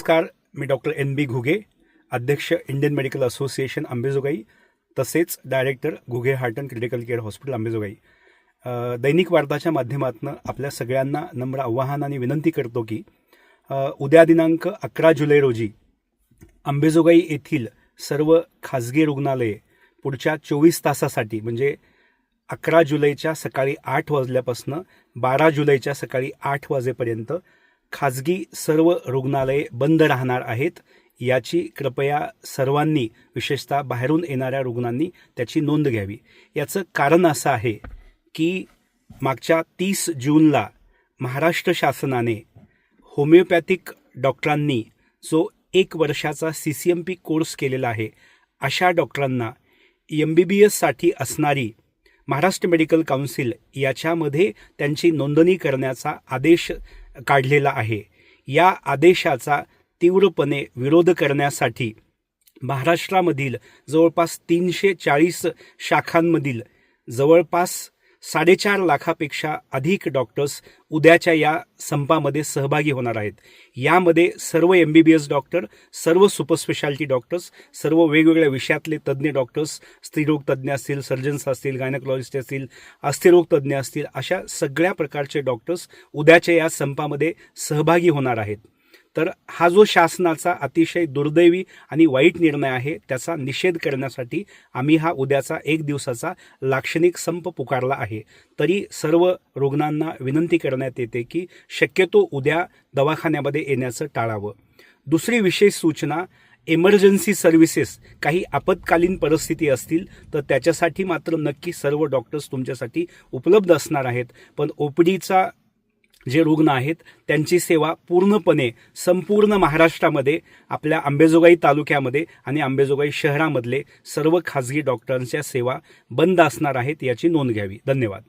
नमस्कार मी doctor N B Ghuge अध्यक्ष इंडियन मेडिकल असोसिएशन अंबेजोगाई तसेच director Ghuge heart and critical care hospital Ambejogai दैनिक वार्ताच्या माध्यमातून आपल्या सगळ्यांना नम्र आव्हान आणि विनंती करतो की उद्या दिनांक अकरा जुलै रोजी अंबेजोगाई येथील सर्व खाजगी रुग्णालये पुढच्या चोवीस तासासाठी म्हणजे अकरा जुलैच्या सकाळी आठ वाजल्यापासनं बारा जुलैच्या सकाळी आठ वाजेपर्यंत खाजगी सर्व रुग्णालये बंद राहणार आहेत. याची कृपया सर्वांनी विशेषतः बाहेरून येणाऱ्या रुग्णांनी त्याची नोंद घ्यावी. याचं कारण असं आहे की मागच्या तीस जूनला महाराष्ट्र शासनाने होमिओपॅथिक डॉक्टरांनी जो एक वर्षाचा C C M P course केलेला आहे अशा डॉक्टरांना एम बी बी एससाठी असणारी महाराष्ट्र मेडिकल काउन्सिल याच्यामध्ये त्यांची नोंदणी करण्याचा आदेश काढलेला आहे. या आदेशाचा तीव्रपणे विरोध करण्यासाठी महाराष्ट्रामधील जवळपास तीनशे चाळीस शाखांमधील जवळपास साडेचार लाखापेक्षा अधिक डॉक्टर्स उद्याच्या या संपामध्ये सहभागी होणार आहेत. यामध्ये सर्व M B B S doctor सर्व सुपरस्पेशालिटी डॉक्टर्स सर्व वेगवेगळ्या विषयातले तज्ज्ञ डॉक्टर्स स्त्रीरोग तज्ज्ञ असतील सर्जन्स असतील गायनकॉलॉजिस्ट असतील अस्थिरोग तज्ज्ञ असतील अशा सगळ्या प्रकारचे डॉक्टर्स उद्याच्या या संपामध्ये सहभागी होणार आहेत. तर हा जो शासनाचा अतिशय दुर्दैवी आणि वाईट निर्णय आहे त्याचा निषेध करण्यासाठी आम्ही हा उद्याचा एक दिवसाचा लाक्षणिक संप पुकारला आहे. तरी सर्व रुग्णांना विनंती करण्यात येते की शक्यतो उद्या दवाखान्यामध्ये येण्याचं टाळावं. दुसरी विशेष सूचना इमर्जन्सी सर्व्हिसेस काही आपत्कालीन परिस्थिती असतील तर त्याच्यासाठी मात्र नक्की सर्व डॉक्टर्स तुमच्यासाठी उपलब्ध असणार आहेत. पण ओपीडीचा जे रुग्ण आहेत त्यांची सेवा पूर्णपणे संपूर्ण महाराष्ट्रामध्ये आपल्या आंबेजोगाई तालुक्यामध्ये आणि आंबेजोगाई शहरामधले सर्व खाजगी डॉक्टरांच्या सेवा बंद असणार आहेत याची नोंद घ्यावी. धन्यवाद.